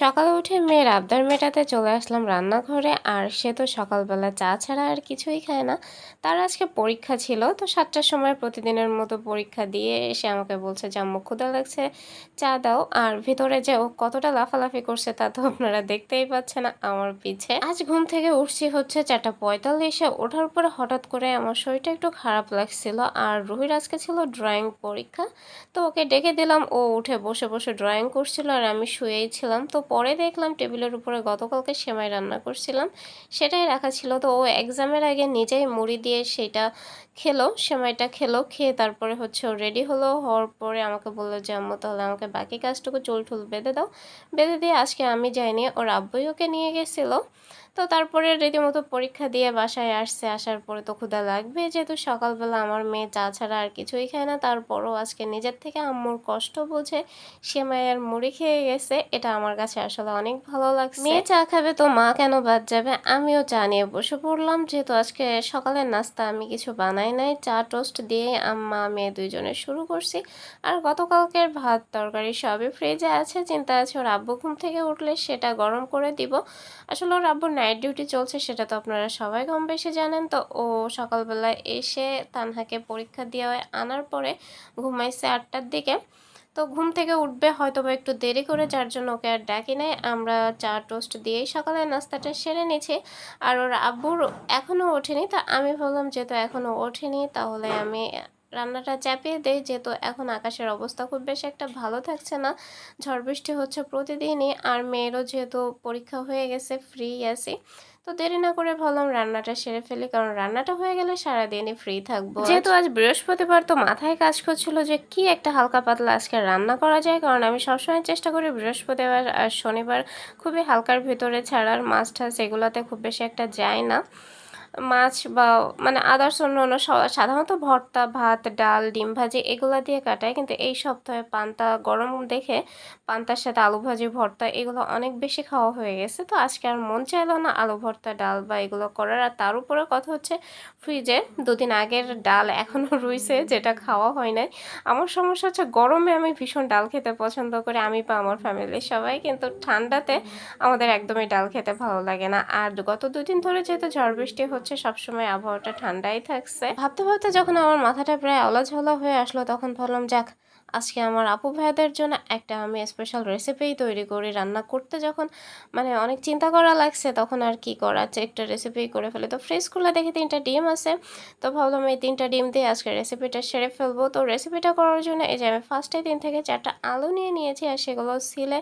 সকালে উঠে মেয়ের আবদার মেটাতে চলে আসলাম রান্নাঘরে, আর সে তো সকালবেলা চা ছাড়া আর কিছুই খায় না। তার আজকে পরীক্ষা ছিল, তো সাতটার সময় প্রতিদিনের মতো পরীক্ষা দিয়ে এসে আমাকে বলছে যে আম্মু ক্ষুদা লাগছে, চা দাও। আর ভিতরে যে ও কতটা লাফালাফি করছে তা তো আপনারা দেখতেই পাচ্ছেন আমার পিছে। আজ ঘুম থেকে উঠছি হচ্ছে চারটা পঁয়তাল্লিশে। ওঠার পরে হঠাৎ করে আমার শরীরটা একটু খারাপ লাগছিল, আর রুহির আজকে ছিল ড্রয়িং পরীক্ষা। তো ওকে ডেকে দিলাম, ও উঠে বসে বসে ড্রয়িং করছিল, আর আমি শুয়েই ছিলাম। তো পরে দেখলাম টেবিলের উপরে গতকালকে সেমাই রান্না করছিলাম। সেটাই রাখা ছিল। তো ও এক্সামের আগে নিজেই মুড়ি দিয়ে সেটা খেলো, সেমাইটা খেলো, খেয়ে তারপরে হচ্ছে ও রেডি হলো। হওয়ার পরে আমাকে বলল যে, আম্মু, তাহলে আমাকে বাকি কাজটুকু চুল ঠুল বেঁধে দাও। বেঁধে দিয়ে আজকে আমি যাইনি, ওর আব্বই ওকে নিয়ে গেছিল। তো তারপরে রীতিমতো পরীক্ষা দিয়ে বাসায় আসছে, আসার পরে তো ক্ষুধা লাগবে। যেহেতু সকালবেলা আমার মেয়ে চা ছাড়া আর কিছুই খায় না, তারপরও আজকে নিজের থেকে আম্মুর কষ্ট বুঝে সেমাইয়ের মুড়ি খেয়ে গেছে, এটা আমার কাছে আসলে অনেক ভালো লাগছে। মেয়ে চা খাবে তো মা কেন বাদ যাবে? আমিও চা নিয়ে বসে পড়লাম, যেহেতু আজকে সকালের নাস্তা আমি কিছু বানাই নাই। চা টোস্ট দিয়ে আম্মা, মেয়ে দুইজনে শুরু করছি। আর গতকালকের ভাত, তরকারি সবই ফ্রিজে আছে, চিন্তা আছে ওর আব্বু ঘুম থেকে উঠলে সেটা গরম করে দিব। আসলে ওর আব্বুর নাইট ডিউটি চলছে সেটা তো আপনারা সবাই কম বেশি জানেন। তো ও সকালবেলা এসে তানহাকে পরীক্ষা দিয়ে আনার পরে ঘুমাইছে আটটার দিকে। তো ঘুম থেকে উঠবে হয়তো বা একটু দেরি করে যার জন্য ওকে আর ডাকি নাই। আমরা চা টোস্ট দিয়েই সকালে নাস্তাটা সেরে নিয়েছি আর ওর আব্বুর এখনও ওঠেনি তা আমি ভাবলাম যেহেতু এখনও ওঠেনি তাহলে আমি রান্নাটা চাপিয়ে দেয় যেহেতু এখন আকাশের অবস্থা খুব বেশি একটা ভালো থাকছে না। ঝড় বৃষ্টি হচ্ছে প্রতিদিনই, আর মেয়েরও যেহেতু পরীক্ষা হয়ে গেছে ফ্রি আছি। তো দেরি না করে ভাবলাম রান্নাটা সেরে ফেলি, কারণ রান্নাটা হয়ে গেলে সারাদিনই ফ্রি থাকব। যেহেতু আজ বৃহস্পতিবার, তো মাথায় কাজ করছিল যে কি একটা হালকা পাতলা আজকে রান্না করা যায়, কারণ আমি সবসময় চেষ্টা করি বৃহস্পতিবার আর শনিবার খুবই হালকার ভিতরে ছাড়ার মাছ টাছ এগুলোতে খুব বেশি একটা যায় না। মাছ বা মানে আদার্স অন্য অন্য সাধারণত ভর্তা, ভাত, ডাল, ডিম ভাজি এগুলো দিয়ে কাটায়। কিন্তু এই সপ্তাহে পান্তা গরম দেখে পান্তার সাথে আলু ভাজি, ভর্তা এগুলো অনেক বেশি খাওয়া হয়ে গেছে। তো আজকে আর মন চাইলো না আলু, ভর্তা, ডাল বা এগুলো করার। আর তার উপরে কথা হচ্ছে ফ্রিজে দুদিন আগের ডাল এখনও রুইছে যেটা খাওয়া হয় নাই। আমার সমস্যা হচ্ছে গরমে আমি ভীষণ ডাল খেতে পছন্দ করি। আমি বা আমার ফ্যামিলির সবাই কিন্তু ঠান্ডাতে আমাদের একদমই ডাল খেতে ভালো লাগে না। আর গত দুদিন ধরে যেহেতু ঝড় বৃষ্টি হচ্ছে সবসময় আবহাওয়াটা ঠান্ডাই থাকছে। ভাবতে ভাবতে যখন আমার মাথাটা প্রায় অলাঝলা হয়ে আসলো, তখন ভাবলাম, যাক আজকে আমার আপু ভাইদের জন্য একটা আমি স্পেশাল রেসিপিই তৈরি করি রান্না করতে যখন মানে অনেক চিন্তা করা লাগছে, তখন আর কি করা? আছে একটা রেসিপি করে ফেলে। তো ফ্রেশ খুলে দেখি তিনটা ডিম আছে। তো ভাবলাম এই তিনটা ডিম দিয়ে আজকে রেসিপিটা সেরে ফেলব। তো রেসিপিটা করার জন্য এই যে আমি ফার্স্টে তিন থেকে চারটা আলু নিয়ে নিয়েছি আর সেগুলো সিলে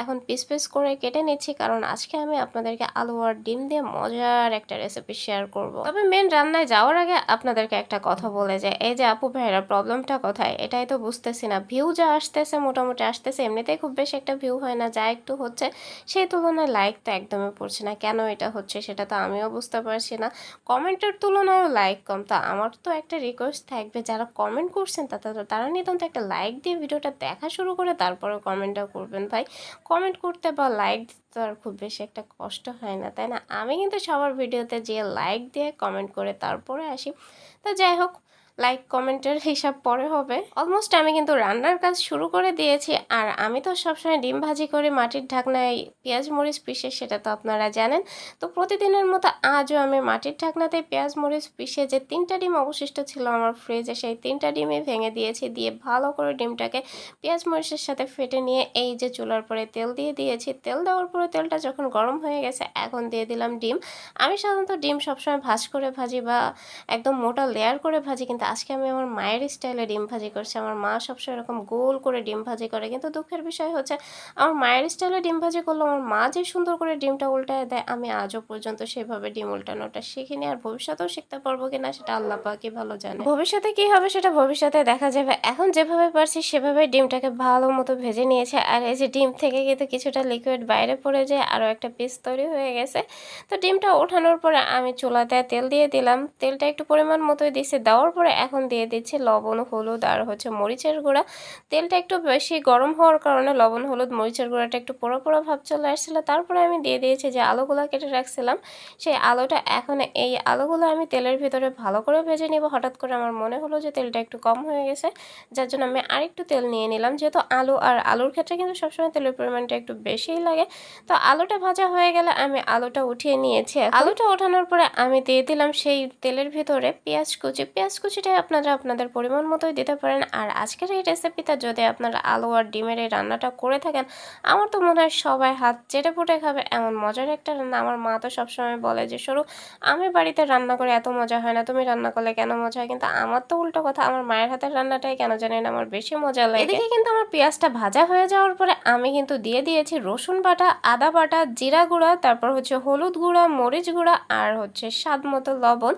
এখন পিস পিস করে কেটে নিচ্ছি। কারণ আজকে আমি আপনাদেরকে আলু আর ডিম দিয়ে মজার একটা রেসিপি শেয়ার করব। তবে মেন রান্নায় যাওয়ার আগে আপনাদেরকে একটা কথা বলে যায় এই যে আপু ভাইয়েরা প্রবলেমটা কোথায়? এটাই তো বুঝতেছি না ভিউ যা আসতেছে, মোটামুটি আসতেছে, এমনিতেই খুব বেশি একটা ভিউ হয় না, যা একটু হচ্ছে, সেই তুলনায় লাইক তো একদমই পড়ছে না। কেন এটা হচ্ছে সেটা তো আমিও বুঝতে পারছি না। কমেন্টের তুলনায়ও লাইক কম। তো আমার তো একটা রিকোয়েস্ট থাকবে, যারা কমেন্ট করছেন তা তারা নিতান্ত একটা লাইক দিয়ে ভিডিওটা দেখা শুরু করে তারপরে কমেন্টটা করবেন ভাই। কমেন্ট করতে বা লাইক তো আর খুব বেশি একটা কষ্ট হয় না, তাই না? আমি কিন্তু সবার ভিডিওতে যে লাইক দিয়ে কমেন্ট করে তারপরে আসি। তো যাই হোক লাইক কমেন্টের হিসাব পরে হবে। অলমোস্ট আমি কিন্তু রান্নার কাজ শুরু করে দিয়েছি, আর আমি তো সবসময় ডিম ভাজি করে, মাটির ঢাকনায় পেঁয়াজ, মরিচ পিষে, সেটা তো আপনারা জানেন। তো প্রতিদিনের মতো আজও আমি মাটির ঢাকনাতে পেঁয়াজ, মরিচ পিষে যে তিনটা ডিম অবশিষ্ট ছিল আমার ফ্রিজে সেই তিনটা ডিমই ভেঙে দিয়েছি, দিয়ে ভালো করে ডিমটাকে পেঁয়াজ, মরিচের সাথে ফেটে নিয়ে এই যে চুলার পরে তেল দিয়ে দিয়েছি। তেল দেওয়ার পরে তেলটা যখন গরম হয়ে গেছে, এখন দিয়ে দিলাম ডিম। আমি সাধারণত ডিম সবসময় ভাজ করে ভাজি বা একদম মোটা লেয়ার করে ভাজি, কিন্তু আজকে আমি আমার মায়ের স্টাইলে ডিম ভাজি করছি। আমার মা সবসময় এরকম গোল করে ডিম ভাজি করে। কিন্তু দুঃখের বিষয় হচ্ছে, আমার মায়ের স্টাইলে ডিম ভাজি করল আমার মা যে সুন্দর করে ডিমটা উল্টায় দেয়, আমি আজও পর্যন্ত সেভাবে ডিম উল্টানোটা শিখিনি আর ভবিষ্যতেও শিখতে পারব কিনা সেটা আল্লাহ পাকি ভালো জানে। ভবিষ্যতে কি হবে সেটা ভবিষ্যতে দেখা যাবে। এখন যেভাবে পারছি সেভাবে ডিমটাকে ভালো মতো ভেজে নিয়েছে। আর এই যে ডিম থেকে কিন্তু কিছুটা লিকুইড বাইরে পড়ে যায়, আরও একটা পিস তৈরি হয়ে গেছে। তো ডিমটা ওঠানোর পরে আমি চুলাতে তেল দিয়ে দিলাম। তেলটা একটু পরিমাণ মতোই দিয়েছি। দেওয়ার পরে এখন দিয়ে দিচ্ছি লবণ, হলুদ আর হচ্ছে মরিচের গুঁড়া। তেলটা একটু বেশি গরম হওয়ার কারণে লবণ, হলুদ, মরিচের গুঁড়াটা একটু পোড়ো পোড়ো ভাব চলে আসছিল। তারপরে আমি দিয়ে দিয়েছি যে আলুগুলো কেটে রাখছিলাম, সেই আলুটা এখন এই আলুগুলো আমি তেলের ভিতরে ভালো করে ভেজে নিব। হঠাৎ করে আমার মনে হলো যে তেলটা একটু কম হয়ে গেছে, যার জন্য আমি আরেকটু তেল নিয়ে নিলাম। যেহেতু আলু আর আলুর ক্ষেত্রে কিন্তু সবসময় তেলের পরিমাণটা একটু বেশিই লাগে। তো আলুটা ভাজা হয়ে গেলে আমি আলুটা উঠিয়ে নিয়েছি। আলুটা ওঠানোর পরে আমি দিয়ে দিলাম সেই তেলের ভিতরে পেঁয়াজ কুচি। পেঁয়াজ কুচিটাই আপনারা আপনাদের পরিমাণ মতোই দিতে পারেন। আর আজকের এই রেসিপিটা যদি আপনারা আলু আর ডিমের এই রান্নাটা করে থাকেন, আমার তো মনে হয় সবাই হাত চেটে ফুটে খাবে। এমন মজার একটা রান্না। আমার মা তো সবসময় বলে যে সরু আমি বাড়িতে রান্না করে এত মজা হয় না। তুমি রান্না করলে কেন মজা হয়? কিন্তু আমার তো উল্টো কথা, আমার মায়ের হাতের রান্নাটাই কেন জানি না আমার বেশি মজা লাগে। এদিকে কিন্তু আমার পেঁয়াজটা ভাজা হয়ে যাওয়ার পরে আমি কিন্তু দিয়ে দিয়েছি রসুন বাটা, আদা বাটা, জিরা গুঁড়া, তারপর হচ্ছে হলুদ গুঁড়া, মরিচ গুঁড়া, আর হচ্ছে স্বাদ মতো লবণ।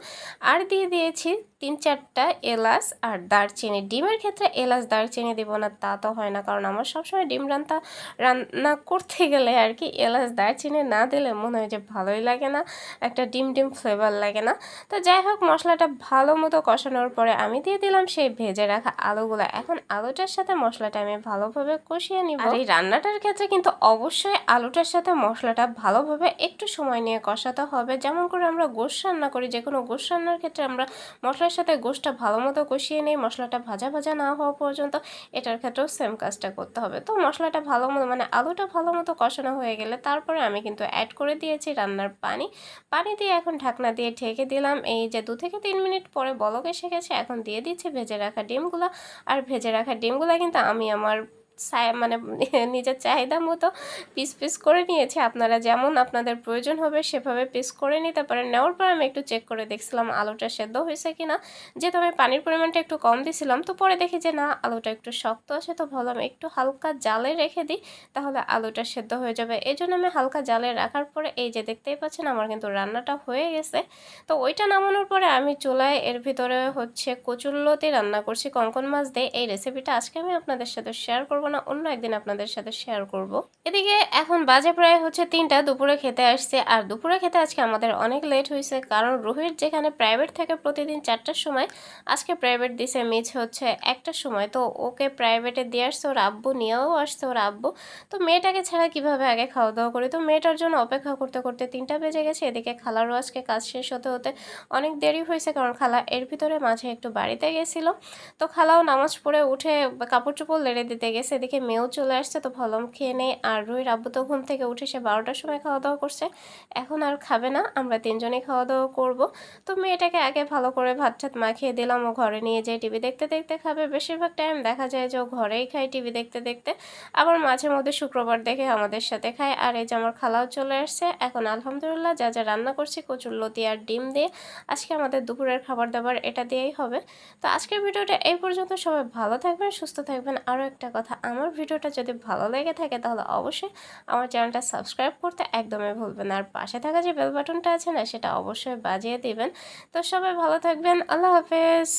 আর দিয়ে দিয়েছি তিন চারটা এলাচ আর দারচিনি। ডিমের ক্ষেত্রে এলাচ, দারচিনি দিব না, তা তো হয় না। কারণ আমার সবসময় ডিম রান্না রান্না করতে গেলে আর কি এলাচ, দারচিনি না দিলে মনে হয় যে ভালোই লাগে না। একটা ডিম ডিম ফ্লেভার লাগে না। তো যাই হোক, মশলাটা ভালো মতো কষানোর পরে আমি দিয়ে দিলাম সেই ভেজে রাখা আলুগুলো। এখন আলুটার সাথে মশলাটা আমি ভালোভাবে কষিয়ে নিব। আর এই রান্নাটার ক্ষেত্রে কিন্তু অবশ্যই আলুটার সাথে মশলাটা ভালোভাবে একটু সময় নিয়ে কষাতে হবে। যেমন করে আমরা গোশ রান্না করি যে কোনো গোশ রান্নার ক্ষেত্রে আমরা মশলার সাথে সাথে গোষ্ঠটা ভালো মতো কষিয়ে নেই মশলাটা ভাজা ভাজা না হওয়া পর্যন্ত এটার ক্ষেত্রেও সেম কাজটা করতে হবে। তো মশলাটা ভালো মতো মানে আলুটা ভালো মতো কষানো হয়ে গেলে তারপরে আমি কিন্তু অ্যাড করে দিয়েছি রান্নার পানি। পানি দিয়ে এখন ঢাকনা দিয়ে ঢেকে দিলাম। এই যে দু থেকে তিন মিনিট পরে বলক এসে গেছে এখন দিয়ে দিচ্ছি ভেজে রাখা ডিমগুলো। আর ভেজে রাখা ডিমগুলো কিন্তু আমি আমার মানে নিজের চাহিদা মতো পিস পিস করে নিয়েছি। আপনারা যেমন আপনাদের প্রয়োজন হবে সেভাবে পিস করে নিতে পারেন। নেওয়ার পর আমি একটু চেক করে দেখছিলাম আলুটা সেদ্ধ হয়েছে কি না যেহেতু আমি পানির পরিমাণটা একটু কম দিছিলাম, তো পরে দেখি যে না, আলুটা একটু শক্ত আছে, তো ভাবলাম একটু হালকা জালে রেখে দিই, তাহলে আলুটা সেদ্ধ হয়ে যাবে। এই জন্য আমি হালকা জালে রাখার পরে এই যে দেখতেই পাচ্ছেন আমার কিন্তু রান্নাটা হয়ে গেছে। তো ওইটা নামানোর পরে আমি চুলায় এর ভিতরে হচ্ছে কচুল্লতি রান্না করছি কঙ্কন মাছ দিয়ে। এই রেসিপিটা আজকে আমি আপনাদের সাথে শেয়ার করব না অন্য একদিন আপনাদের সাথে শেয়ার করব। এদিকে এখন বাজে প্রায় হচ্ছে তিনটা, দুপুরে খেতে আসছে। আর দুপুরে খেতে আজকে আমাদের অনেক লেট হয়েছে। কারণ রোহিত যেখানে প্রাইভেট থাকে প্রতিদিন চারটার সময়, আজকে প্রাইভেট দিছে মিস হচ্ছে একটার সময়। তো ওকে প্রাইভেটে দিয়ে আসছে, ওর আব্বু নিয়েও আসছে, ওর আব্বু। তো মেয়েটাকে ছাড়া কীভাবে আগে খাওয়া দাওয়া করি? তো মেয়েটার জন্য অপেক্ষা করতে করতে তিনটা বেজে গেছে। এদিকে খালারও আজকে কাজ শেষ হতে হতে অনেক দেরি হয়েছে কারণ খালা এর ভিতরে মাঝে একটু বাড়িতে গেছিল। তো খালাও নামাজ পড়ে উঠে কাপড় চোপড় লেড়ে দিতে গেছে। এদিকে মেয়েও চলে আসছে, তো ভালোম খেয়ে নেই। আর রুহির আব্বু তো ঘুম থেকে উঠে সে বারোটার সময় খাওয়া দাওয়া করছে। এখন আর খাবে না, আমরা তিনজনেই খাওয়া দাওয়া করব। তো মেয়েটাকে আগে ভালো করে ভাত ঠাত মাখিয়ে দিলাম, ও ঘরে নিয়ে যেয়ে টিভি দেখতে দেখতে খাবে। বেশিরভাগ টাইম দেখা যায় যে ও ঘরেই খায় টিভি দেখতে দেখতে। আবার মাঝে মধ্যে শুক্রবার দেখে আমাদের সাথে খায়। আর এই যে আমার খালাও চলে আসছে। এখন আলহামদুলিল্লাহ যা যা রান্না করছি, কচুর লতি আর ডিম দিয়ে আজকে আমাদের দুপুরের খাবার দাবার এটা দিয়েই হবে। তো আজকের ভিডিওটা এই পর্যন্ত। সবাই ভালো থাকবেন, সুস্থ থাকবেন। আরও একটা কথা আমার ভিডিওটা যদি ভালো লেগে থাকে তাহলে অবশ্যই আমার চ্যানেলটা সাবস্ক্রাইব করতে একদমই ভুলবেন আর পাশে থাকা যে বেল বাটনটা আছে না, সেটা অবশ্যই বাজিয়ে দিবেন। তো সবাই ভালো থাকবেন, আল্লাহ হাফেজ।